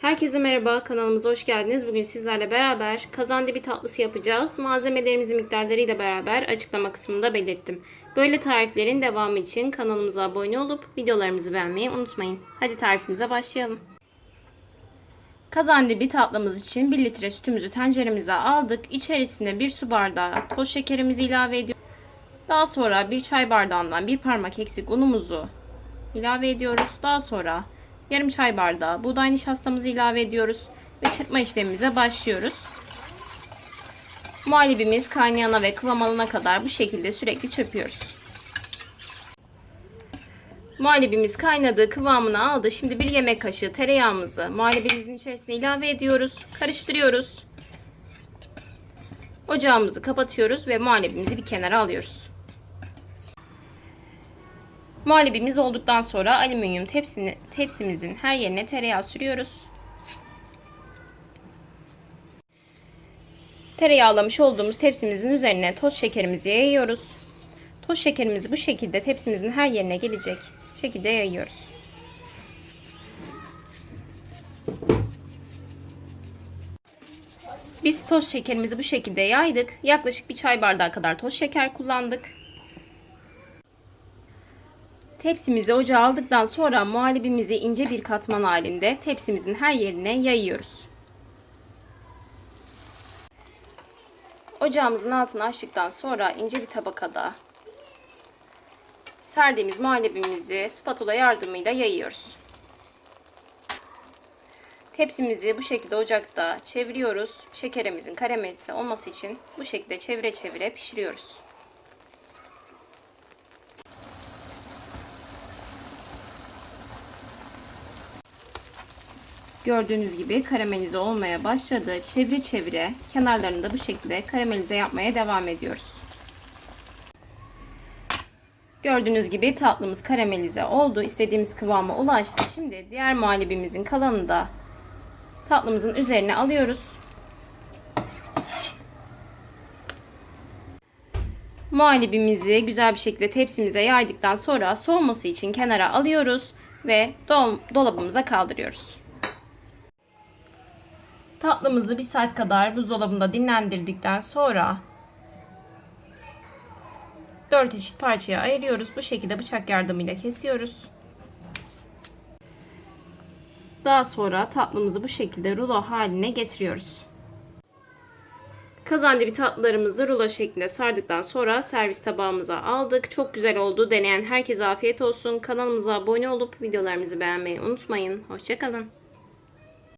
Herkese merhaba, kanalımıza hoş geldiniz. Bugün sizlerle beraber kazandibi tatlısı yapacağız. Malzemelerimizi miktarlarıyla beraber açıklama kısmında belirttim. Böyle tariflerin devamı için kanalımıza abone olup videolarımızı beğenmeyi unutmayın. Hadi tarifimize başlayalım. Kazandibi tatlımız için 1 litre sütümüzü tenceremize aldık. İçerisine 1 su bardağı toz şekerimizi ilave ediyoruz. Daha sonra 1 çay bardağından 1 parmak eksik unumuzu ilave ediyoruz. Daha sonra yarım çay bardağı buğday nişastamızı ilave ediyoruz ve çırpma işlemimize başlıyoruz. Muhallebimiz kaynayana ve kıvam alana kadar bu şekilde sürekli çırpıyoruz. Muhallebimiz kaynadı, kıvamını aldı. Şimdi bir yemek kaşığı tereyağımızı muhallebimizin içerisine ilave ediyoruz. Karıştırıyoruz. Ocağımızı kapatıyoruz ve muhallebimizi bir kenara alıyoruz. Muhallebimiz olduktan sonra alüminyum tepsini, tepsimizin her yerine tereyağı sürüyoruz. Tereyağlamış olduğumuz tepsimizin üzerine toz şekerimizi yayıyoruz. Toz şekerimizi bu şekilde tepsimizin her yerine gelecek şekilde yayıyoruz. Biz toz şekerimizi bu şekilde yaydık. Yaklaşık bir çay bardağı kadar toz şeker kullandık. Tepsimizi ocağa aldıktan sonra muhallebimizi ince bir katman halinde tepsimizin her yerine yayıyoruz. Ocağımızın altını açtıktan sonra ince bir tabakada serdiğimiz muhallebimizi spatula yardımıyla yayıyoruz. Tepsimizi bu şekilde ocakta çeviriyoruz. Şekerimizin karamelize olması için bu şekilde çevire çevire pişiriyoruz. Gördüğünüz gibi karamelize olmaya başladı. Çevire çevire kenarlarını da bu şekilde karamelize yapmaya devam ediyoruz. Gördüğünüz gibi tatlımız karamelize oldu. İstediğimiz kıvama ulaştı. Şimdi diğer muhallebimizin kalanını da tatlımızın üzerine alıyoruz. Muhallebimizi güzel bir şekilde tepsimize yaydıktan sonra soğuması için kenara alıyoruz ve dolabımıza kaldırıyoruz. Tatlımızı bir saat kadar buzdolabında dinlendirdikten sonra 4 eşit parçaya ayırıyoruz. Bu şekilde bıçak yardımıyla kesiyoruz. Daha sonra tatlımızı bu şekilde rulo haline getiriyoruz. Kazandibi tatlılarımızı rulo şeklinde sardıktan sonra servis tabağımıza aldık. Çok güzel oldu. Deneyen herkese afiyet olsun. Kanalımıza abone olup videolarımızı beğenmeyi unutmayın. Hoşçakalın.